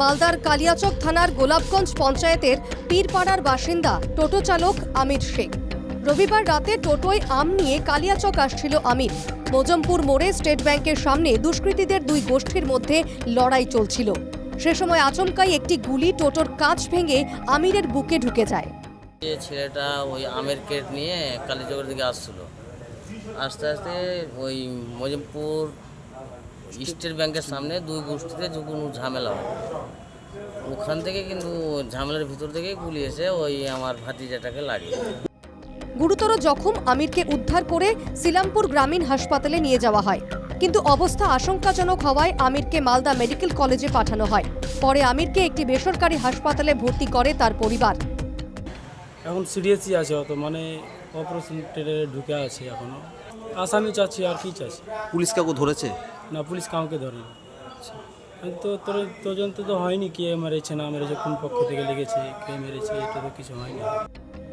মালদার কালিয়াচক থানার গোলাপগঞ্জ পঞ্চায়েতের পীরপাড়ার বাসিন্দা টোটো চালক আমির শেখ। রবিবার রাতে টোটোয় আম নিয়ে কালিয়াচক আসছিল আমির। মোজমপুর মোড়ে স্টেট ব্যাংকের সামনে দুষ্কৃতীদের দুই গোষ্ঠীর মধ্যে লড়াই চলছিল। সে সময় আচমকাই একটি গুলি টোটোর কাঁচ ভেঙে আমিরের বুকে ঢুকে যায়। ছেলেটা ওই আমের কেট নিয়ে কালীচকের দিকে আসছিল। আস্তে আস্তে ওই মজিমপুর স্টেট ব্যাংকের সামনে দুই গোষ্ঠীতে যে কোনো ঝামেলা হয়। ওখান থেকে কিন্তু ঝামেলার ভিতর থেকে গুলি এসে ওই আমার ভাতিজাটাকে লাগে গুরুতর জখম আমিরকে উদ্ধার করে সিলামপুর গ্রামীণ হাসপাতালে নিয়ে যাওয়া হয়। কিন্তু অবস্থা আশঙ্কাজনক হওয়ায় আমিরকে মালদা মেডিকেল কলেজে পাঠানো হয়। পরে আমিরকে একটি বেসরকারি হাসপাতালে ভর্তি করে তার পরিবার। এখন সিরিয়াসই আছে অত মানে অপারেশন টেরে ঢুকে আছে এখনও। আসামি চাচ্ছি আর কি চাচ্ছি? পুলিশ কাউকে ধরেছে? না পুলিশ কাউকে ধরেনি। তো তোর তদন্ত তো হয়নি কে মেরেছে না মেরেছে কোন পক্ষ থেকে লেগেছে কে মেরেছে এটা তো কিছু হয়নি।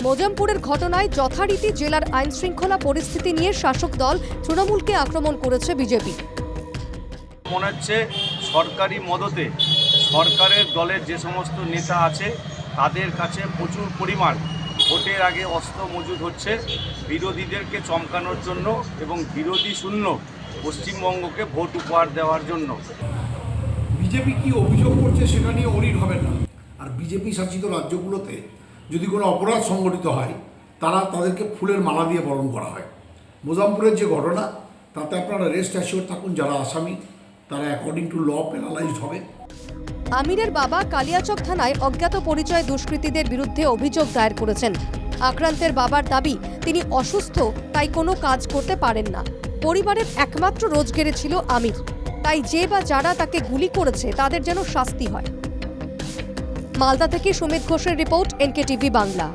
মোজামপুরের ঘটনায় যথারীতি জেলার আইন শৃঙ্খলা পরিস্থিতি নিয়ে শাসক দল তৃণমূলকে আক্রমণ করেছে বিজেপি। মনে হচ্ছে সরকারি মদতে সরকারের দলের যে সমস্ত নেতা আছে তাদের কাছে প্রচুর পরিমাণ ভোটের আগে অস্ত্র মজুদ হচ্ছে। বিরোধীদেরকে চমকানোর জন্য এবং বিরোধী শূন্য পশ্চিমবঙ্গকে ভোট উপহার দেওয়ার জন্য। বিজেপি কি অভিযোগ করছে সেটা নিয়ে অরিড হবে না। আর বিজেপি শাসিত রাজ্যগুলোতে যদি কোনো অপরাধ সংগঠিত হয়, তারা তাদেরকে ফুলের মালা দিয়ে বরণ করা হয়। মোজামপুরের যে ঘটনা, তাতে আপনারা রেস্ট অ্যাসিওর থাকুন, যারা আসামি, তারা অ্যাকর্ডিং টু ল পেনালাইজড হবে। আমিরের বাবা কালিয়াচক থানায় অজ্ঞাত পরিচয় দুষ্কৃতীদের বিরুদ্ধে অভিযোগ দায়ের করেছেন। আক্রান্তের বাবার দাবি, তিনি অসুস্থ, তাই কোনো কাজ করতে পারেন না। পরিবারের একমাত্র রোজগেরে ছিল আমির। তাই যে বা যারা তাকে গুলি করেছে, তাদের যেন শাস্তি হয়। মালদা থেকে সুমিত ঘোষের রিপোর্ট এনকে টিভি বাংলা।